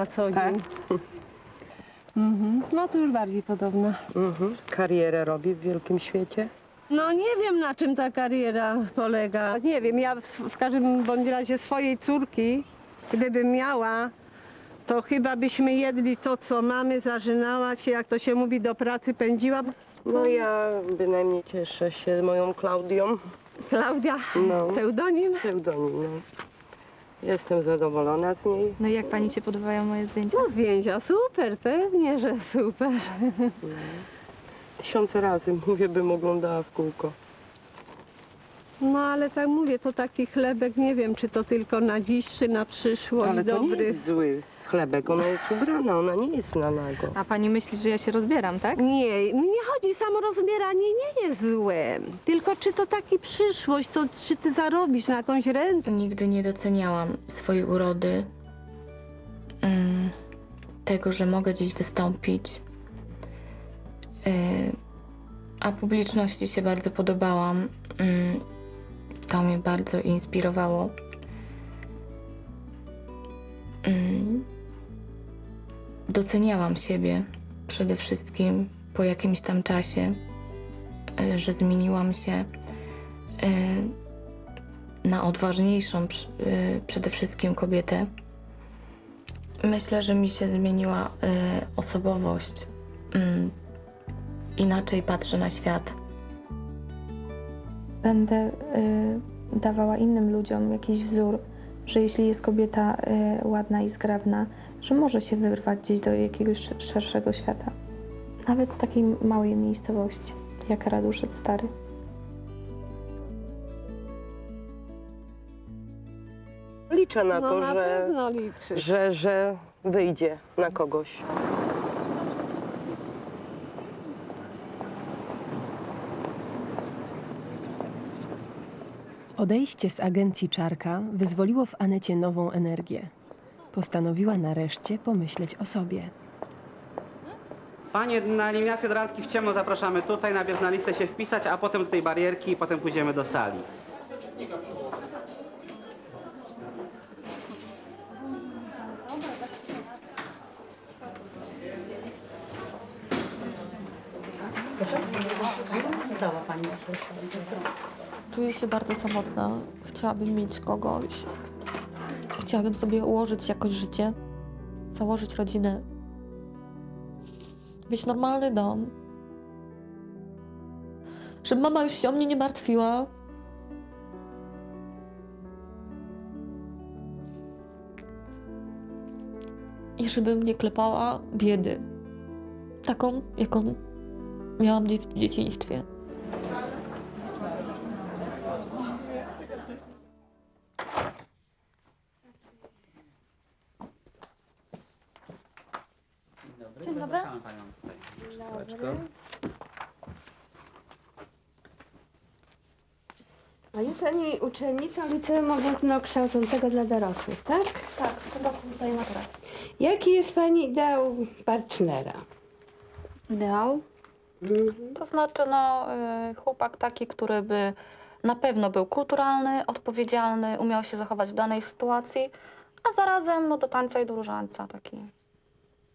na co Tak? dzień. Mhm. No to już bardziej podobna. Mhm. Karierę robi w wielkim świecie? No nie wiem na czym ta kariera polega. Nie wiem, ja w, w każdym bądź razie swojej córki, gdybym miała, to chyba byśmy jedli to, co mamy, zażynała się, jak to się mówi, do pracy pędziła. No ja bynajmniej cieszę się moją Klaudią. Klaudia, No. pseudonim. Pseudonim, no. Jestem zadowolona z niej. No i jak pani się podobają moje zdjęcia? No zdjęcia, super, pewnie, że super. Tysiące razy mówię, bym oglądała w kółko. No ale tak mówię, to taki chlebek, nie wiem, czy to tylko na dziś, czy na przyszłość Ale to dobry. nie jest zły chlebek, ona jest ubrana, ona nie jest na nago. A pani myśli, że ja się rozbieram, tak? Nie, nie chodzi, samo rozbieranie nie jest złe. Tylko czy to taki przyszłość, to czy ty zarobisz na jakąś rentę? Nigdy nie doceniałam swojej urody, mm, tego, że mogę gdzieś wystąpić. Yy, a publiczności się bardzo podobałam. Mm, to mnie bardzo inspirowało. Mm, doceniałam siebie przede wszystkim po jakimś tam czasie, yy, że zmieniłam się. Yy, na odważniejszą y, przede wszystkim kobietę. Myślę, że mi się zmieniła osobowość. Mm, inaczej patrzę na świat. będę dawała innym ludziom jakiś wzór, że jeśli jest kobieta ładna i zgrabna, że może się wyrwać gdzieś do jakiegoś sz- szerszego świata. Nawet z takiej małej miejscowości, jak Raduszec Stary. Liczę na no to, na że, pewno liczysz. że, że wyjdzie na kogoś. Odejście z agencji Czarka wyzwoliło w Anecie nową energię. Postanowiła nareszcie pomyśleć o sobie. Panie, na eliminację do randki w ciemno zapraszamy tutaj, najpierw na listę się wpisać, a potem do tej barierki i potem pójdziemy do sali. Czuję się bardzo samotna. Chciałabym mieć kogoś. Chciałabym sobie ułożyć jakoś życie, założyć rodzinę, mieć normalny dom. Żeby mama już się o mnie nie martwiła. I żeby mnie klepała biedy. Taką, jaką miałam w dzieciństwie. Dobry. Zapraszamy panią tutaj. A jest Pani uczennicą Liceum Ogólnokształcącego dla dorosłych, tak? Tak, chyba tutaj na prawo. Jaki jest Pani ideał partnera? Ideał? To znaczy, no, y, chłopak taki, który by na pewno był kulturalny, odpowiedzialny, umiał się zachować w danej sytuacji, a zarazem no, do tańca i do różańca taki.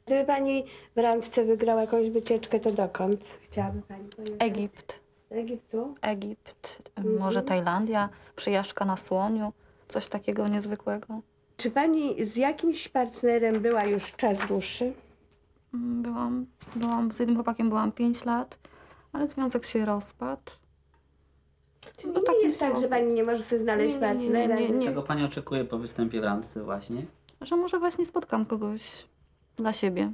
Gdyby Pani w randce wygrała jakąś wycieczkę, to dokąd chciałaby Pani pojechać? Egipt, Egiptu? Egipt, y, może Tajlandia, przyjażdżka na słoniu, coś takiego niezwykłego. Czy Pani z jakimś partnerem była już czas dłuższy? Mm, Byłam, byłam, z jednym chłopakiem byłam 5 lat, ale związek się rozpadł. Czyli No nie taki jest tak, że. Pani nie może sobie znaleźć Nie, nie, nie, partnera? nie, nie. Czego pani oczekuje po występie w randce właśnie? Że może właśnie spotkam kogoś dla siebie,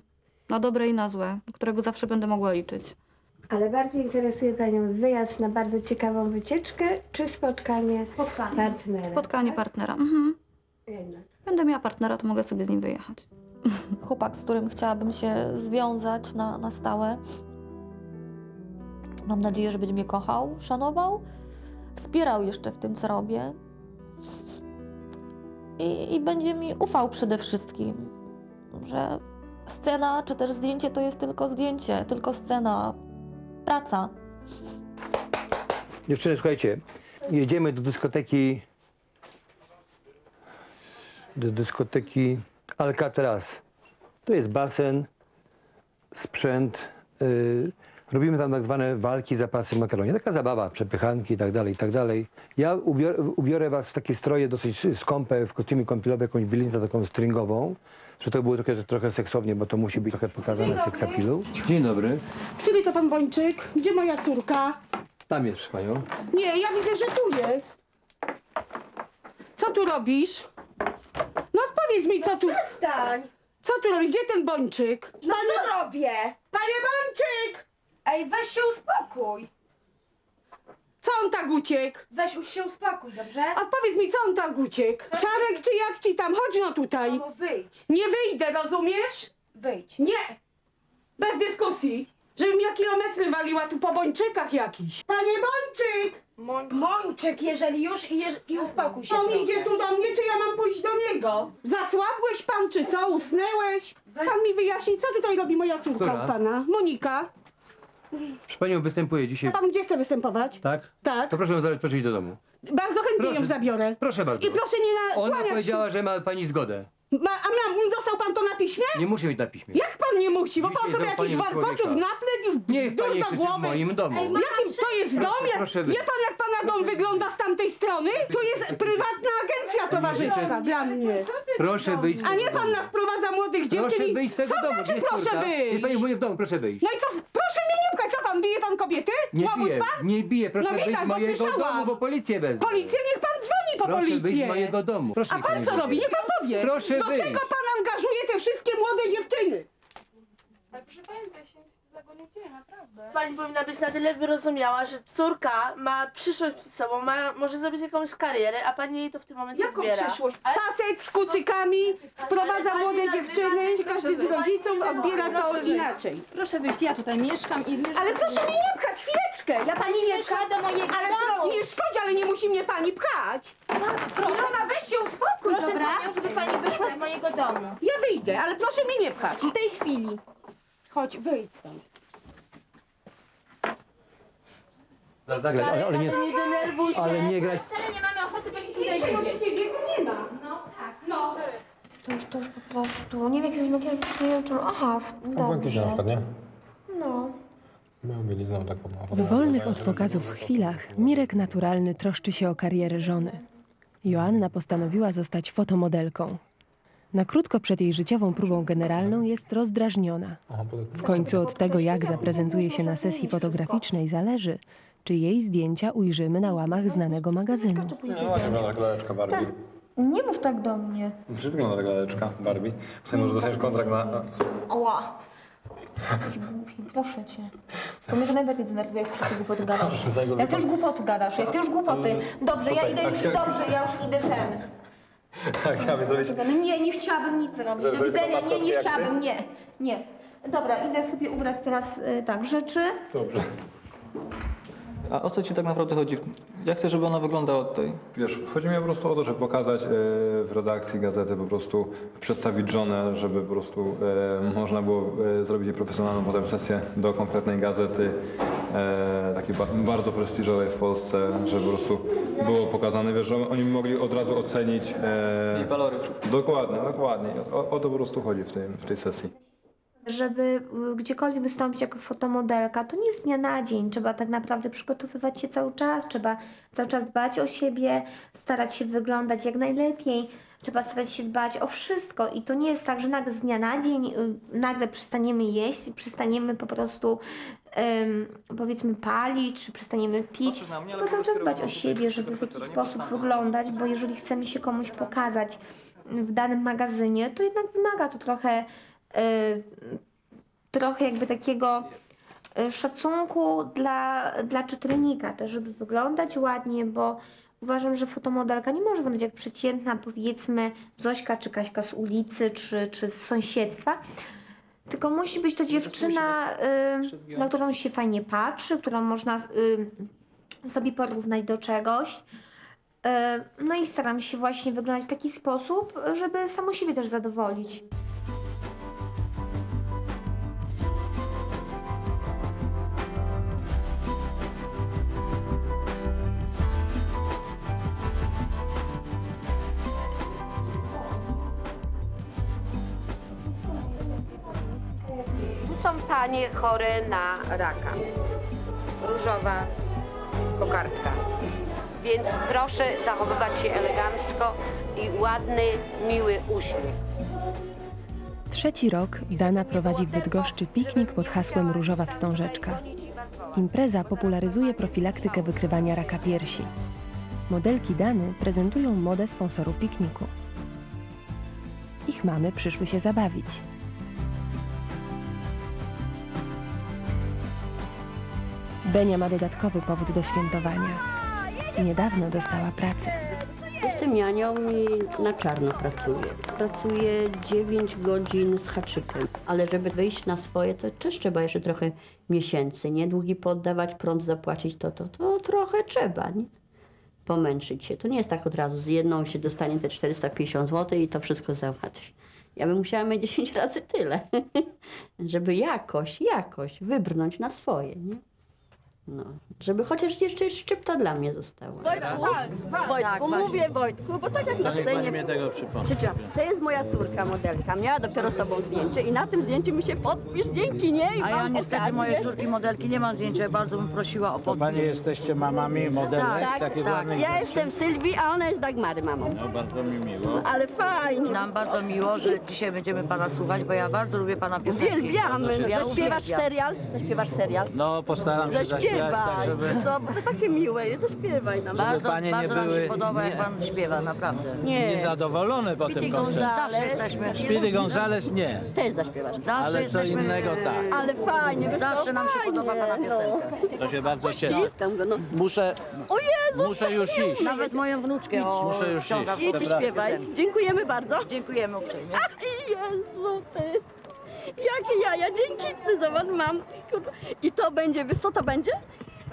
na dobre i na złe, którego zawsze będę mogła liczyć. Ale bardziej interesuje Panią wyjazd na bardzo ciekawą wycieczkę, czy spotkanie Spotkanie. partnera? Spotkanie tak? partnera. Mhm. Jednak. Będę miała partnera, to mogę sobie z nim wyjechać. Chłopak, z którym chciałabym się związać na, na stałe. Mam nadzieję, że będzie mnie kochał, szanował, wspierał jeszcze w tym, co robię. I, I będzie mi ufał przede wszystkim, że scena czy też zdjęcie to jest tylko zdjęcie, tylko scena, praca. Dziewczyny, słuchajcie, jedziemy do dyskoteki do dyskoteki Alcatraz. Tu jest basen, sprzęt. y, robimy tam tak zwane walki, zapasy makaronie. Taka zabawa, przepychanki i tak dalej, i tak dalej. Ja ubiorę, ubiorę was w takie stroje dosyć skąpe, w kostiumie kąpielowe, jakąś bielinę taką stringową. Żeby to było trochę, trochę seksownie, bo to musi być trochę pokazane seksapilu. Dzień dobry. Który to pan Bończyk? Gdzie moja córka? Tam jest panią. Nie, ja widzę, że tu jest. Co tu robisz? No odpowiedz mi, co tu... Przestań! Co tu robisz? Gdzie ten Bończyk? No co robię? Panie Bończyk! Ej, weź się uspokój! Co on tak uciekł? Weź już się uspokój, dobrze? Odpowiedz mi, co on tak uciekł? Czarek czy jak ci tam? Chodź no tutaj. Mamo, wyjdź, Nie wyjdę, rozumiesz? wyjdź. Nie! Bez dyskusji. Żebym ja kilometry waliła tu po Bończykach jakiś. Panie Bończyk! Mończyk, jeżeli już i, jeż- i uspokój się On trochę. idzie tu do mnie, czy ja mam pójść do niego? Zasłabłeś pan, czy co? Usnęłeś? Pan mi wyjaśni, co tutaj robi moja córka Która? u pana? Monika. Proszę panią, występuję A dzisiaj. pan gdzie chce występować? Tak? Tak. To proszę ją zabrać, proszę iść do domu. Bardzo chętnie Proszę. ją zabiorę. Proszę bardzo. I proszę nie Ona nakłaniać. powiedziała, że ma pani zgodę. Ma, a miał, dostał pan to na piśmie? Nie musi mieć na piśmie. Jak pan nie musi? Bo Dzisiaj pan sobie jakiś warkoczów człowieka. naplet i Niech wzdór pani do krzyczy w moim domu. Jakim to jest dom? Jak, proszę wie wyjść. pan jak pana dom wygląda z tamtej strony? Tu jest prywatna agencja towarzyska dla mnie. Proszę wyjść z A tego nie pan domu. nas prowadza młodych dziewczyn Proszę i... wyjść z tego Co domu. znaczy Jest proszę córka. wyjść? Jest pani u mnie w domu, proszę wyjść. No i co? Proszę mnie nie pchać, co pan bije pan kobiety? Nie Łobuz biję, pan? nie biję. Proszę No wyjść z bo mojego słyszałam. domu, bo policję wezmę. Policję, niech pan dzwoni po Proszę wyjść policję. z mojego domu. Proszę A mi pan co robi? Niech pan powie. Proszę Do wyjść. czego pan angażuje te wszystkie młode dziewczyny? Pani powinna być na tyle wyrozumiała, że córka ma przyszłość przed sobą, ma, może zrobić jakąś karierę, a pani jej to w tym momencie Jaką odbiera. przyszłość? Facet z kucykami sprowadza pani młode nazywa dziewczyny, każdy z proszę rodziców odbiera to Proszę wyjść. inaczej. Proszę wyjść, ja tutaj mieszkam i mieszkam. Ale proszę mnie nie pchać, chwileczkę. Ja pani nie pcha. do mojego Ale pro, nie szkodzi, ale nie musi mnie pani pchać. Ilona, weź się uspokój, Proszę dobra? panią, żeby pani wyszła z mojego domu. Ja wyjdę, ale proszę mnie nie pchać. W tej chwili. Chodź, wyjdź stąd. Zagrać, ale, ale nie, Ale nie denerwuj się. ale nie grać. Wcale nie mamy ochoty pani tutaj siedzieć. ciebie nie ma. No tak. No. To już, to już po prostu, nie wiem jak zrobimy kierownicę, nie wiem czym, aha, w- dobrze. nie? No. Moją bieliznę taką. W wolnych od pokazów chwilach Mirek naturalny troszczy się o karierę żony. Joanna postanowiła zostać fotomodelką. Na krótko przed jej życiową próbą generalną jest rozdrażniona. W końcu od tego, jak zaprezentuje się na sesji fotograficznej, zależy, czy jej zdjęcia ujrzymy na łamach znanego magazynu. No właśnie, wygląda jak laleczka Barbie. Nie mów tak do mnie. Przecież wygląda jak laleczka Barbie. Chcę może dostaniesz kontrakt na... na- Oła. Głupi, proszę cię. To mnie to najbardziej denerwuje, jak takie głupoty gadasz. Jak ty już głupoty gadasz, jak ty już głupoty. Dobrze, ja idę już, dobrze, ja już idę ten. Tak, chciałabym zrobić... Nie, nie chciałabym nic robić. Do widzenia, nie, nie chciałabym, nie, nie. Dobra, idę sobie ubrać teraz y, tak rzeczy. Dobrze. A o co ci tak naprawdę chodzi? Jak chcesz, żeby ona wyglądała tutaj? Wiesz, chodzi mi po prostu o to, żeby pokazać e, w redakcji gazety po prostu, przedstawić żonę, żeby po prostu e, można było e, zrobić jej profesjonalną potem sesję do konkretnej gazety, e, takiej ba bardzo prestiżowej w Polsce, żeby po prostu było pokazane, wiesz, że oni mogli od razu ocenić. E, Jej walory wszystkie. dokładnie, dokładnie. O, o to po prostu chodzi w tej, w tej sesji. Żeby y, gdziekolwiek wystąpić jako fotomodelka, to nie z dnia na dzień. Trzeba tak naprawdę przygotowywać się cały czas, trzeba cały czas dbać o siebie, starać się wyglądać jak najlepiej, trzeba starać się dbać o wszystko. I to nie jest tak, że nagle z dnia na dzień y, nagle przestaniemy jeść, przestaniemy po prostu powiedzmy palić, czy przestaniemy pić. Trzeba cały czas dbać o siebie, żeby w jakiś sposób wyglądać, bo jeżeli chcemy się komuś pokazać w danym magazynie, to jednak wymaga to trochę trochę jakby takiego y, szacunku dla, dla czytelnika też, żeby wyglądać ładnie, bo uważam, że fotomodelka nie może wyglądać jak przeciętna, powiedzmy, Zośka czy Kaśka z ulicy, czy, czy z sąsiedztwa, tylko musi być to dziewczyna, y, na którą się fajnie patrzy, którą można y, sobie porównać do czegoś. Y, No i staram się właśnie wyglądać w taki sposób, żeby samą siebie też zadowolić. Panie chore na raka. Różowa kokardka. Więc proszę zachowywać się elegancko i ładny, miły uśmiech. Trzeci rok Dana prowadzi w Bydgoszczy piknik pod hasłem Różowa Wstążeczka. Impreza popularyzuje profilaktykę wykrywania raka piersi. Modelki Dany prezentują modę sponsorów pikniku. Ich mamy przyszły się zabawić. Benia ma dodatkowy powód do świętowania. Niedawno dostała pracę. Jestem nianią i na czarno pracuję. Pracuję 9 godzin z haczykiem, ale żeby wyjść na swoje, to też trzeba jeszcze trochę miesięcy, nie? Długi poddawać, prąd zapłacić, to, to, to trochę trzeba, nie? Pomęczyć się. To nie jest tak od razu, z jedną się dostanie te 450 zł i to wszystko załatwi. Ja bym musiała mieć 10 razy tyle, żeby jakoś, jakoś wybrnąć na swoje, nie? No, żeby chociaż jeszcze szczypta dla mnie została. Wojtku, mówię Wojtku, bo tak jak na scenie... mnie tego przypomni. To jest moja córka modelka, miała dopiero z tobą zdjęcie i na tym zdjęciu mi się podpisz, dzięki niej A ja mam niestety okazję. mojej córki modelki nie mam zdjęcia, bardzo bym prosiła o To podpis. panie jesteście mamami modelek Tak, takich tak, ładnych ja jestem Sylwii, a ona jest Dagmary mamą. No bardzo mi miło. Ale fajnie. Nam bardzo miło, że dzisiaj będziemy pana słuchać, bo ja bardzo lubię pana piosenki. Uwielbiamy. Ja Zaśpiewasz uwielbiam. serial? Zaśpiewasz serial? No postaram się zaśpiewać tak, żeby... Co, bo to takie miłe jest, zaśpiewaj nam. Bardzo, panie nie bardzo nam były- się podoba, jak nie- pan śpiewa, naprawdę. Nie. Niezadowolone po tym koncercie. Zawsze jesteśmy... Speedy Gonzales nie. Też zaśpiewasz. Zawsze Ale co jesteśmy- innego tak. Ale fajnie, wiesz co, Zawsze nam się fajnie, podoba pana no. piosenka. To się bardzo cieszę. Ściskam go, no. Muszę, O Jezu! muszę już iść. Nawet moją wnuczkę o, Muszę już ściąga iść. w Idź i Dobra. śpiewaj. Dziękujemy bardzo. Dziękujemy uprzejmie. Jezu, ty. Jaja, dzięki ty, zobacz, mam. Kurwa. I to będzie, wiesz co to będzie?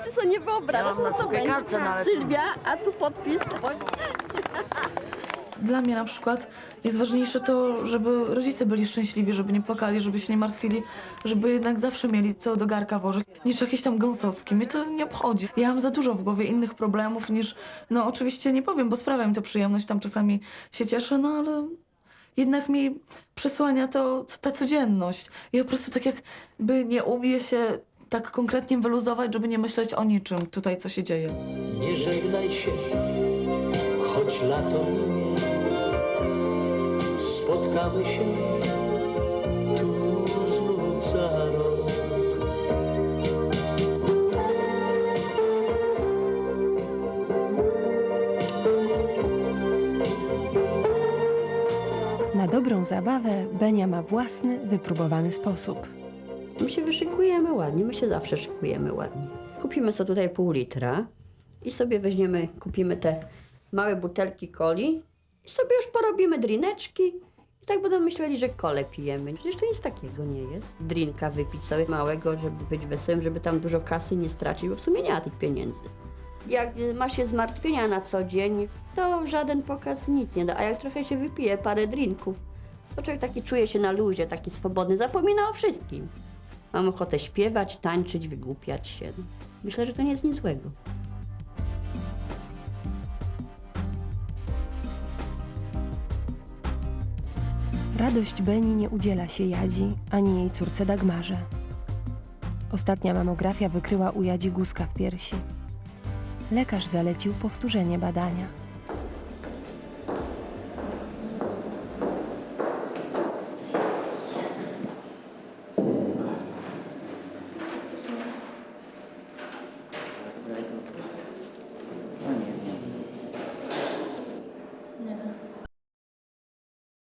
Ty sobie nie wyobrażasz, Ja co to będzie. Sylwia, a tu podpis. Dla mnie na przykład jest ważniejsze to, żeby rodzice byli szczęśliwi, żeby nie płakali, żeby się nie martwili, żeby jednak zawsze mieli co do garka włożyć, niż jakieś tam gąsowski. Mnie to nie obchodzi. Ja mam za dużo w głowie innych problemów niż, no oczywiście nie powiem, bo sprawia mi to przyjemność, tam czasami się cieszę, no ale jednak mi przesłania to ta codzienność. Ja po prostu tak jakby nie umie się tak konkretnie wyluzować, żeby nie myśleć o niczym tutaj, co się dzieje. Nie żegnaj się, choć lato minie. Spotkamy się dobrą zabawę Benia ma własny, wypróbowany sposób. My się wyszykujemy ładnie, my się zawsze szykujemy ładnie. Kupimy sobie tutaj pół litra i sobie weźmiemy, kupimy te małe butelki coli i sobie już porobimy drineczki i tak będą myśleli, że kole pijemy. Przecież to nic takiego nie jest. Drinka wypić sobie małego, żeby być wesołym, żeby tam dużo kasy nie stracić, bo w sumie nie ma tych pieniędzy. Jak ma się zmartwienia na co dzień, to żaden pokaz nic nie da. A jak trochę się wypije parę drinków, to człowiek taki czuje się na luzie, taki swobodny, zapomina o wszystkim. Mam ochotę śpiewać, tańczyć, wygłupiać się. Myślę, że to nie jest nic złego. Radość Beni nie udziela się Jadzi ani jej córce Dagmarze. Ostatnia mamografia wykryła u Jadzi guzka w piersi. Lekarz zalecił powtórzenie badania.